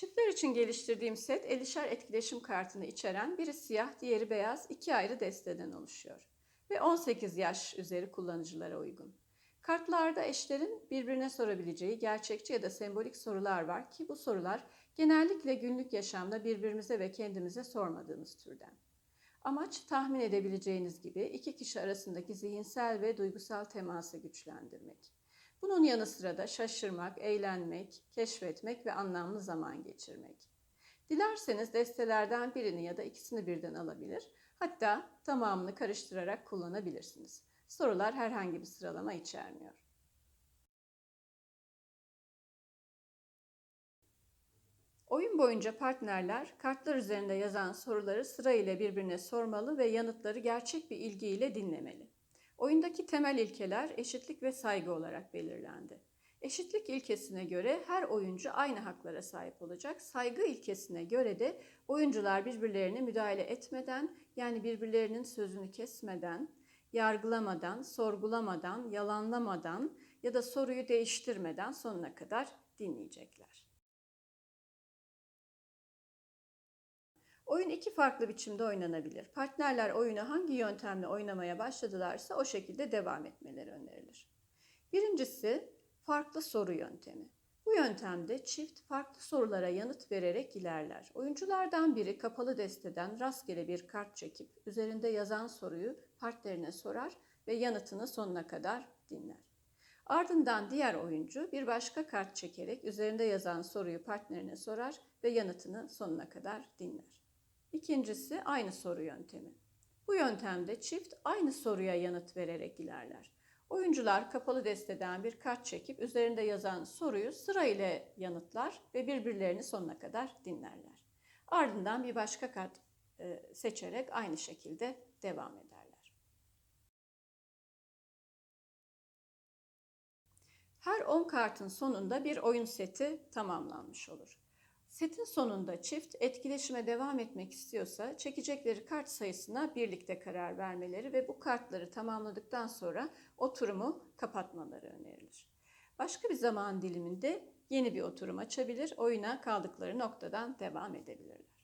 Çiftler için geliştirdiğim set 50'şer etkileşim kartını içeren biri siyah, diğeri beyaz iki ayrı desteden oluşuyor. Ve 18 yaş üzeri kullanıcılara uygun. Kartlarda eşlerin birbirine sorabileceği gerçekçi ya da sembolik sorular var ki bu sorular genellikle günlük yaşamda birbirimize ve kendimize sormadığımız türden. Amaç tahmin edebileceğiniz gibi iki kişi arasındaki zihinsel ve duygusal teması güçlendirmek. Bunun yanı sıra da şaşırmak, eğlenmek, keşfetmek ve anlamlı zaman geçirmek. Dilerseniz destelerden birini ya da ikisini birden alabilir, hatta tamamını karıştırarak kullanabilirsiniz. Sorular herhangi bir sıralama içermiyor. Oyun boyunca partnerler kartlar üzerinde yazan soruları sırayla birbirine sormalı ve yanıtları gerçek bir ilgiyle dinlemeli. Oyundaki temel ilkeler eşitlik ve saygı olarak belirlendi. Eşitlik ilkesine göre her oyuncu aynı haklara sahip olacak. Saygı ilkesine göre de oyuncular birbirlerine müdahale etmeden, yani birbirlerinin sözünü kesmeden, yargılamadan, sorgulamadan, yalanlamadan ya da soruyu değiştirmeden sonuna kadar dinleyecekler. Oyun iki farklı biçimde oynanabilir. Partnerler oyunu hangi yöntemle oynamaya başladılarsa o şekilde devam etmeleri önerilir. Birincisi farklı soru yöntemi. Bu yöntemde çift farklı sorulara yanıt vererek ilerler. Oyunculardan biri kapalı desteden rastgele bir kart çekip üzerinde yazan soruyu partnerine sorar ve yanıtını sonuna kadar dinler. Ardından diğer oyuncu bir başka kart çekerek üzerinde yazan soruyu partnerine sorar ve yanıtını sonuna kadar dinler. İkincisi aynı soru yöntemi. Bu yöntemde çift aynı soruya yanıt vererek ilerler. Oyuncular kapalı desteden bir kart çekip üzerinde yazan soruyu sırayla yanıtlar ve birbirlerini sonuna kadar dinlerler. Ardından bir başka kart e, seçerek aynı şekilde devam ederler. Her 10 kartın sonunda bir oyun seti tamamlanmış olur. Setin sonunda çift etkileşime devam etmek istiyorsa çekecekleri kart sayısına birlikte karar vermeleri ve bu kartları tamamladıktan sonra oturumu kapatmaları önerilir. Başka bir zaman diliminde yeni bir oturum açabilir, oyuna kaldıkları noktadan devam edebilirler.